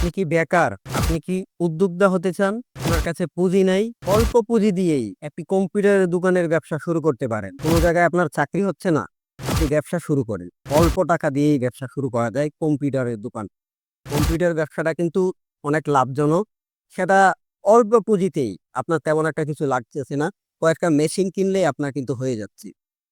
আপনি কি বেকার? আপনি কি উদ্যোক্তা হতে চান? আপনার কাছে পুঁজি নাই? অল্প পুঁজি দিয়েই একটি কম্পিউটারের দোকানের ব্যবসা শুরু করতে পারেন। কোনো জায়গায় আপনার চাকরি হচ্ছে না, আপনি ব্যবসা শুরু করেন। অল্প টাকা দিয়েই ব্যবসা শুরু করা যায় কম্পিউটারের দোকান। কম্পিউটার ব্যবসাটা কিন্তু অনেক লাভজনক। সেটা অল্প পুঁজিতেই আপনার তেমন একটা কিছু লাগতেছে না। কয়েকটা মেশিন কিনলেই আপনার কিন্তু হয়ে যাচ্ছে।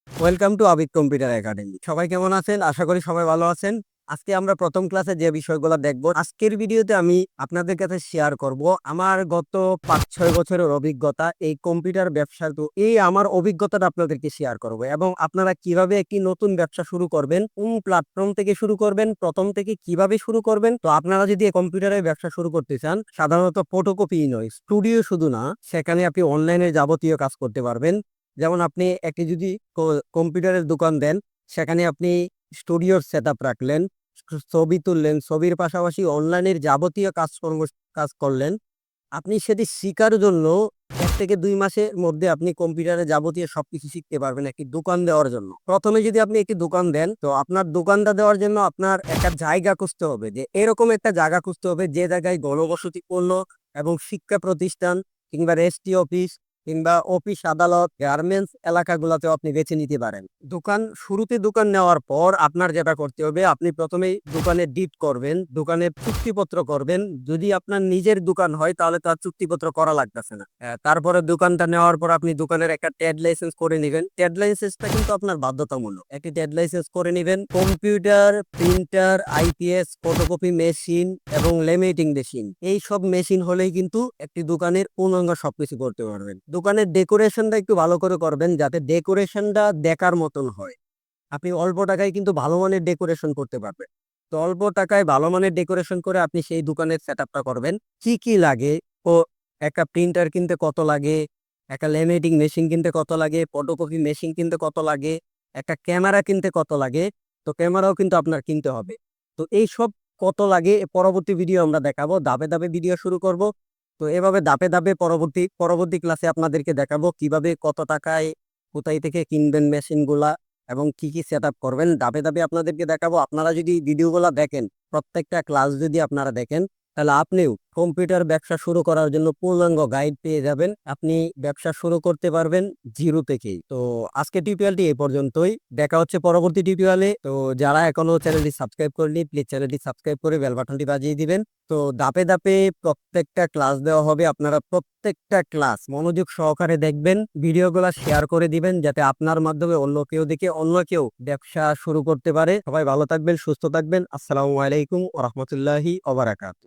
Welcome to Abid computer academy. সবাই কেমন আছেন? আশা করি সবাই ভালো আছেন। আজকে আমরা প্রথম ক্লাসে যে বিষয়গুলো দেখব, আজকের ভিডিওতে আমি আপনাদের কাছে শেয়ার করব আমার গত পাঁচ ছয় বছরের অভিজ্ঞতা, এই কম্পিউটার ব্যবসা তো, এই আমার অভিজ্ঞতাটা আপনাদেরকে শেয়ার করব এবং আপনারা কীভাবে একটি নতুন ব্যবসা শুরু করবেন, কোন প্ল্যাটফর্ম থেকে শুরু করবেন, প্রথম থেকে কীভাবে শুরু করবেন, তো আপনারা যদি কম্পিউটারের ব্যবসা শুরু করতে চান, সাধারণত ফটোকপি নয় স্টুডিও শুধু না, সেখানে আপনি অনলাইনে যাবতীয় কাজ করতে পারবেন। যেমন আপনি একটি যদি কম্পিউটারের দোকান দেন, সেখানে আপনি স্টুডিওর সেট আপ রাখলেন ছবি তুললেন, ছবির পাশাপাশি অনলাইনের যাবতীয় কাজকর্ম, কাজ করলেন। আপনি সেটি শেখার জন্য এক থেকে দুই মাসের মধ্যে আপনি কম্পিউটারে যাবতীয় সবকিছু শিখতে পারবেন একটি দোকান দেওয়ার জন্য। প্রথমে যদি আপনি একটি দোকান দেন, তো আপনার দোকানটা দেওয়ার জন্য আপনার একটা জায়গা খুঁজতে হবে যে, এরকম একটা জায়গা খুঁজতে হবে যে জায়গায় গণবসতিপূর্ণ এবং শিক্ষা প্রতিষ্ঠান কিংবা রেজিস্ট্রি অফিস কিংবা অফিস, আদালত, গার্মেন্টস এলাকাগুলোতেও আপনি বেছে নিতে পারেন। দোকান, শুরুতে দোকান নেওয়ার পর আপনার যেটা করতে হবে, আপনি প্রথমেই দোকানে ডিট করবেন, দোকানে চুক্তিপত্র করবেন। যদি আপনার নিজের দোকান হয়, তাহলে তার চুক্তিপত্র করা লাগতেছে না। তারপরে দোকানটা নেওয়ার পর আপনি দোকানের একটা ট্যাড লাইসেন্স করে নেবেন। ট্যাড লাইসেন্সটা কিন্তু আপনার বাধ্যতামূলক। একটি ট্যাড লাইসেন্স করে নেবেন। Computer, printer IPS photocopy machine এবং লেমিটিং মেশিন। এই সব মেশিন হলেই কিন্তু একটি দোকানের পূর্ণাঙ্গ সবকিছু করতে পারবেন। দোকানের ডেকোরেশনটা একটু ভালো করে করবেন যাতে ডেকোরেশনটা দেখার মতন হয়। আপনি অল্প টাকায় কিন্তু ভালো মানের ডেকোরেশন করতে পারবেন। তো অল্প টাকায় ভালো মানের ডেকোরেশন করে আপনি সেই দোকানের সেট করবেন। কি কি লাগে? ও একটা প্রিন্টার কিনতে কত লাগে? একটা লেমিটিং মেশিন কিনতে কত লাগে? ফটোকপি মেশিন কিনতে কত লাগে? একটা ক্যামেরা কিনতে কত লাগে? তো ক্যামেরাও কিন্তু আপনার কিনতে হবে। তো এই সব কত লাগে? পরবর্তী ভিডিও আমরা দেখাবো। দাবে ধাপে ভিডিও শুরু করব। তো এভাবে ধাপে ধাপে পরবর্তী পরবর্তী ক্লাসে আপনাদেরকে দেখাবো কীভাবে কত টাকায় কোথায় থেকে কিনবেন মেশিনগুলা এবং কি কি সেট করবেন। ধাপে ধাপে আপনাদেরকে দেখাবো। আপনারা যদি ভিডিওগুলো দেখেন, প্রত্যেকটা ক্লাস যদি আপনারা দেখেন তাহলে আপনিও কম্পিউটার ব্যবসা শুরু করার জন্য পূর্ণাঙ্গ গাইড পেয়ে যাবেন। আপনি ব্যবসা শুরু করতে পারবেন জিরো থেকেই। তো আজকে টিউটোরিয়ালটি এই পর্যন্তই। দেখা হচ্ছে পরবর্তী টিউটোরিয়ালে তো যারা এখনও চ্যানেলটি সাবস্ক্রাইব করেনি প্লিজ চ্যানেলটি সাবস্ক্রাইব করে বেল বাটনটি বাজিয়ে দিবেন। তো দাপে দাপে প্রত্যেকটা ক্লাস দেওয়া হবে। আপনারা প্রত্যেকটা ক্লাস মনোযোগ সহকারে দেখবেন, ভিডিওগুলো শেয়ার করে দিবেন, যাতে আপনার মাধ্যমে অন্য কেউ দেখে অন্য কেউ ব্যবসা শুরু করতে পারে। সবাই ভালো থাকবেন, সুস্থ থাকবেন। আসসালামু আলাইকুম ওরহমতুল্লাহি ওবারাকাত